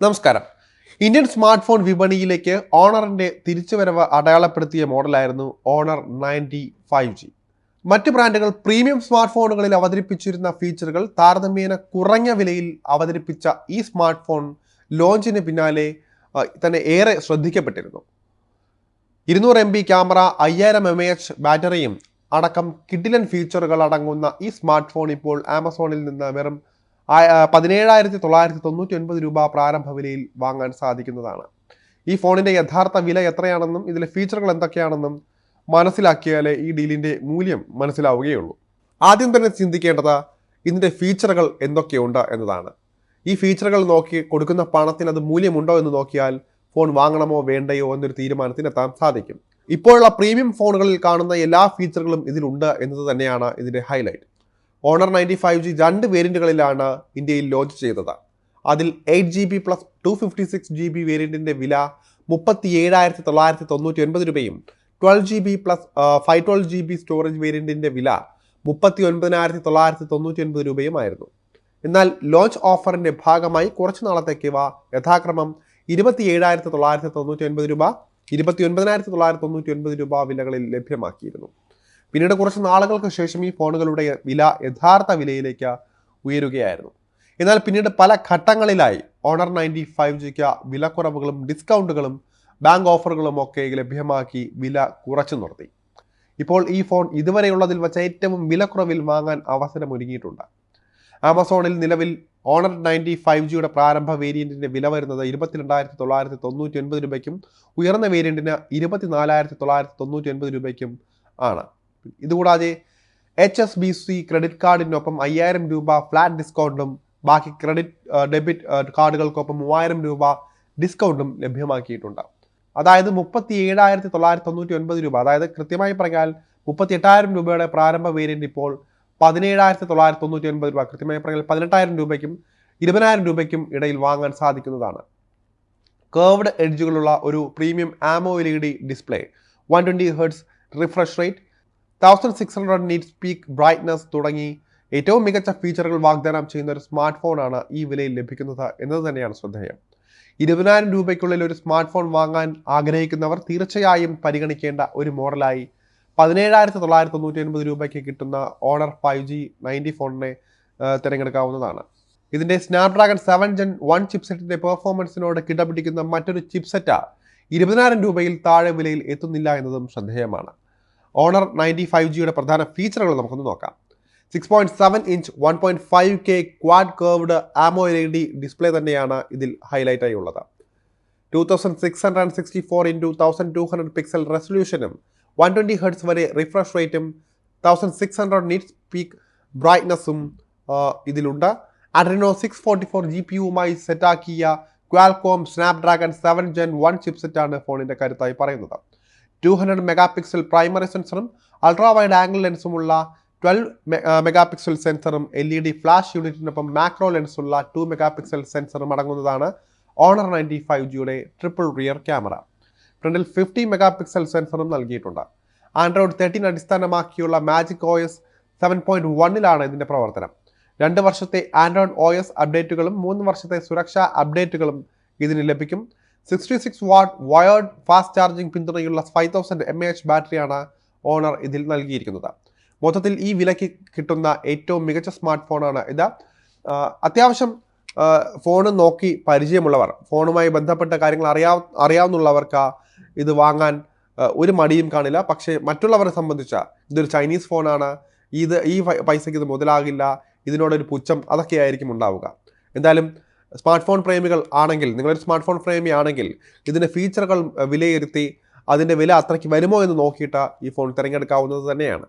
നമസ്കാരം. Indian smart phone വിപണിയിലേക്ക് ഓണറിന്റെ തിരിച്ചുവരവ് അടയാളപ്പെടുത്തിയ മോഡലായിരുന്നു ഓണർ നയന്റി ഫൈവ് ജി. മറ്റ് ബ്രാൻഡുകൾ പ്രീമിയം സ്മാർട്ട് ഫോണുകളിൽ അവതരിപ്പിച്ചിരുന്ന ഫീച്ചറുകൾ താരതമ്യേന കുറഞ്ഞ വിലയിൽ അവതരിപ്പിച്ച ഈ സ്മാർട്ട് ഫോൺ ലോഞ്ചിന് പിന്നാലെ തന്നെ ഏറെ ശ്രദ്ധിക്കപ്പെട്ടിരുന്നു. ഇരുന്നൂറ് എം ബി ക്യാമറ അയ്യായിരം എം എച്ച് ബാറ്ററിയും അടക്കം കിഡിലൻ ഫീച്ചറുകൾ അടങ്ങുന്ന ഈ സ്മാർട്ട് ഫോൺ ഇപ്പോൾ ആമസോണിൽ നിന്ന് വെറും പതിനേഴായിരത്തി തൊള്ളായിരത്തി തൊണ്ണൂറ്റി ഒൻപത് രൂപ പ്രാരംഭ വിലയിൽ വാങ്ങാൻ സാധിക്കുന്നതാണ്. ഈ ഫോണിന്റെ യഥാർത്ഥ വില എത്രയാണെന്നും ഇതിലെ ഫീച്ചറുകൾ എന്തൊക്കെയാണെന്നും മനസ്സിലാക്കിയാലേ ഈ ഡീലിന്റെ മൂല്യം മനസ്സിലാവുകയുള്ളൂ. ആദ്യം തന്നെ ചിന്തിക്കേണ്ടത് ഇതിന്റെ ഫീച്ചറുകൾ എന്തൊക്കെയുണ്ട് എന്നതാണ്. ഈ ഫീച്ചറുകൾ നോക്കി കൊടുക്കുന്ന പണത്തിന് അത് മൂല്യമുണ്ടോ എന്ന് നോക്കിയാൽ ഫോൺ വാങ്ങണമോ വേണ്ടയോ എന്നൊരു തീരുമാനത്തിനെത്താൻ സാധിക്കും. ഇപ്പോഴുള്ള പ്രീമിയം ഫോണുകളിൽ കാണുന്ന എല്ലാ ഫീച്ചറുകളും ഇതിലുണ്ട് എന്നത് തന്നെയാണ് ഇതിന്റെ highlight Honor ninety five G രണ്ട് വേരിയന്റുകളിലാണ് ഇന്ത്യയിൽ ലോഞ്ച് ചെയ്തത്. അതിൽ eight G B plus two fifty six G B വേരിയന്റിന്റെ വില മുപ്പത്തി ഏഴായിരത്തി തൊള്ളായിരത്തി തൊണ്ണൂറ്റി ഒൻപത് രൂപയും twelve G B plus five twelve G B storage വേരിയന്റിന്റെ വില മുപ്പത്തി ഒൻപതിനായിരത്തി തൊള്ളായിരത്തി തൊണ്ണൂറ്റി ഒൻപത് രൂപയുമായിരുന്നു. എന്നാൽ ലോഞ്ച് ഓഫറിന്റെ ഭാഗമായി കുറച്ച് നാളത്തേക്ക് ഇവ യഥാക്രമം ഇരുപത്തി ഏഴായിരത്തി തൊള്ളായിരത്തി തൊണ്ണൂറ്റി ഒൻപത് രൂപ ഇരുപത്തി ഒൻപതിനായിരത്തി തൊള്ളായിരത്തി തൊണ്ണൂറ്റി ഒൻപത് രൂപ വിലകളിൽ ലഭ്യമാക്കിയിരുന്നു. പിന്നീട് കുറച്ച് നാളുകൾക്ക് ശേഷം ഈ ഫോണുകളുടെ വില യഥാർത്ഥ വിലയിലേക്ക് ഉയരുകയായിരുന്നു. എന്നാൽ പിന്നീട് പല ഘട്ടങ്ങളിലായി ഓണർ നയന്റി ഫൈവ് ജിക്ക് വിലക്കുറവുകളും ഡിസ്കൗണ്ടുകളും ബാങ്ക് ഓഫറുകളും ഒക്കെ ലഭ്യമാക്കി വില കുറച്ചു നിർത്തി. ഇപ്പോൾ ഈ ഫോൺ ഇതുവരെയുള്ളതിൽ വെച്ച് ഏറ്റവും വിലക്കുറവിൽ വാങ്ങാൻ അവസരമൊരുങ്ങിയിട്ടുണ്ട്. ആമസോണിൽ നിലവിൽ ഓണർ നയന്റി ഫൈവ് ജിയുടെ പ്രാരംഭ വേരിയന്റിന്റെ വില വരുന്നത് ഇരുപത്തിരണ്ടായിരത്തി തൊള്ളായിരത്തി തൊണ്ണൂറ്റി ഒൻപത് രൂപയ്ക്കും ഉയർന്ന വേരിയന്റിന് ഇരുപത്തിനാലായിരത്തി തൊള്ളായിരത്തി തൊണ്ണൂറ്റി ഒൻപത് രൂപയ്ക്കും ആണ്. ഇതുകൂടാതെ H S B C credit കാർഡിനൊപ്പം അയ്യായിരം രൂപ ഫ്ലാറ്റ് ഡിസ്കൗണ്ടും ബാക്കി ക്രെഡിറ്റ് ഡെബിറ്റ് കാർഡുകൾക്കൊപ്പം മൂവായിരം രൂപ ഡിസ്കൗണ്ടും ലഭ്യമാക്കിയിട്ടുണ്ട്. അതായത് മുപ്പത്തി ഏഴായിരത്തി തൊള്ളായിരത്തി തൊണ്ണൂറ്റി ഒൻപത് രൂപ. അതായത് കൃത്യമായി പറഞ്ഞാൽ മുപ്പത്തി എട്ടായിരം രൂപയുടെ പ്രാരംഭ വേരിയന്റ് ഇപ്പോൾ പതിനേഴായിരത്തി തൊള്ളായിരത്തി തൊണ്ണൂറ്റി ഒൻപത് രൂപ. കൃത്യമായി പറഞ്ഞാൽ പതിനെട്ടായിരം രൂപയ്ക്കും ഇരുപതിനായിരം രൂപയ്ക്കും ഇടയിൽ വാങ്ങാൻ സാധിക്കുന്നതാണ്. കേർവ്ഡ് എഡ്ജുകളുള്ള ഒരു premium AMO L E D display one twenty hertz refresh rate thousand six hundred nits peak brightness തുടങ്ങി ഏറ്റവും മികച്ച ഫീച്ചറുകൾ വാഗ്ദാനം ചെയ്യുന്ന ഒരു സ്മാർട്ട് ഫോണാണ് ഈ വിലയിൽ ലഭിക്കുന്നത് എന്നത് തന്നെയാണ് ശ്രദ്ധേയം. ഇരുപതിനായിരം രൂപയ്ക്കുള്ളിൽ ഒരു സ്മാർട്ട് ഫോൺ വാങ്ങാൻ ആഗ്രഹിക്കുന്നവർ തീർച്ചയായും പരിഗണിക്കേണ്ട ഒരു മോഡലായി പതിനേഴായിരത്തി തൊള്ളായിരത്തി തൊണ്ണൂറ്റി ഒൻപത് രൂപയ്ക്ക് കിട്ടുന്ന ഓണർ ഫൈവ് ജി നയന്റി ഫോണിനെ തിരഞ്ഞെടുക്കാവുന്നതാണ്. ഇതിന്റെ സ്നാപ്ഡ്രാഗൺ സെവൻ ജെൻ വൺ ചിപ്സെറ്റിന്റെ പെർഫോമൻസിനോട് കിടപിടിക്കുന്ന മറ്റൊരു ചിപ്സെറ്റ് ഇരുപതിനായിരം രൂപയിൽ താഴെ വിലയിൽ എത്തുന്നില്ല എന്നതും ശ്രദ്ധേയമാണ്. ഓണർ നയന്റി ഫൈവ് ജിയുടെ പ്രധാന ഫീച്ചറുകൾ നമുക്കൊന്ന് നോക്കാം. Six point seven inch one point five K quad curved AMO L E D display തന്നെയാണ് ഇതിൽ ഹൈലൈറ്റായി ഉള്ളത്. Two thousand six hundred and sixty four into thousand two hundred pixel റെസൊല്യൂഷനും one twenty hertz വരെ റിഫ്രഷ് റേറ്റും thousand six hundred nits peak ബ്രൈറ്റ്നസ്സും ഇതിലുണ്ട്. Adreno six forty four G P യുമായി സെറ്റാക്കിയ Qualcomm Snapdragon seven gen one ചിപ്സെറ്റാണ് ഫോണിന്റെ കരുത്തായി പറയുന്നത്. Two hundred mega pixel primary സെൻസറും ultra wide angle ലെൻസുമുള്ള twelve mega pixel സെൻസറും എൽ ഇ ഡി ഫ്ലാഷ് യൂണിറ്റിനൊപ്പം macro ലെൻസുള്ള ടു മെഗാ പിക്സൽ സെൻസറും അടങ്ങുന്നതാണ് ഓണർ നയന്റി ഫൈവ് ജിയുടെ ട്രിപ്പിൾ റിയർ ക്യാമറ ഫ്രണ്ടിൽ ഫിഫ്റ്റി മെഗാ പിക്സൽ സെൻസറും നൽകിയിട്ടുണ്ട്. ആൻഡ്രോയിഡ് തേർട്ടീൻ അടിസ്ഥാനമാക്കിയുള്ള magic O S seven point വണ്ണിലാണ് ഇതിന്റെ പ്രവർത്തനം. രണ്ട് വർഷത്തെ ആൻഡ്രോയിഡ് ഒ എസ് അപ്ഡേറ്റുകളും മൂന്ന് വർഷത്തെ സുരക്ഷാ അപ്ഡേറ്റുകളും ഇതിന് ലഭിക്കും. Sixty six watt wired fast charging പിന്തുണയുള്ള ഫൈവ് തൗസൻഡ് എം എച്ച് ബാറ്ററിയാണ് ഓണർ ഇതിൽ നൽകിയിരിക്കുന്നത്. മൊത്തത്തിൽ ഈ വിലയ്ക്ക് കിട്ടുന്ന ഏറ്റവും മികച്ച സ്മാർട്ട് ഫോണാണ് ഇത്. അത്യാവശ്യം ഫോൺ നോക്കി പരിചയമുള്ളവർ ഫോണുമായി ബന്ധപ്പെട്ട കാര്യങ്ങൾ അറിയാ അറിയാവുന്നുള്ളവർക്ക് ഇത് വാങ്ങാൻ ഒരു മടിയും കാണില്ല. പക്ഷേ മറ്റുള്ളവരെ സംബന്ധിച്ച ഇതൊരു ചൈനീസ് ഫോണാണ് ഇത് ഈ പൈസയ്ക്ക് ഇത് മുതലാകില്ല. ഇതിനോടൊരു പുച്ഛം അതൊക്കെയായിരിക്കും ഉണ്ടാവുക. എന്തായാലും സ്മാർട്ട് ഫോൺ പ്രേമികൾ ആണെങ്കിൽ നിങ്ങളൊരു സ്മാർട്ട് ഫോൺ പ്രേമി ആണെങ്കിൽ ഇതിന്റെ ഫീച്ചറുകൾ വിലയിരുത്തി അതിന്റെ വില അത്രയ്ക്ക് വരുമോ എന്ന് നോക്കിയിട്ട് ഈ ഫോൺ തിരഞ്ഞെടുക്കാവുന്നത് തന്നെയാണ്.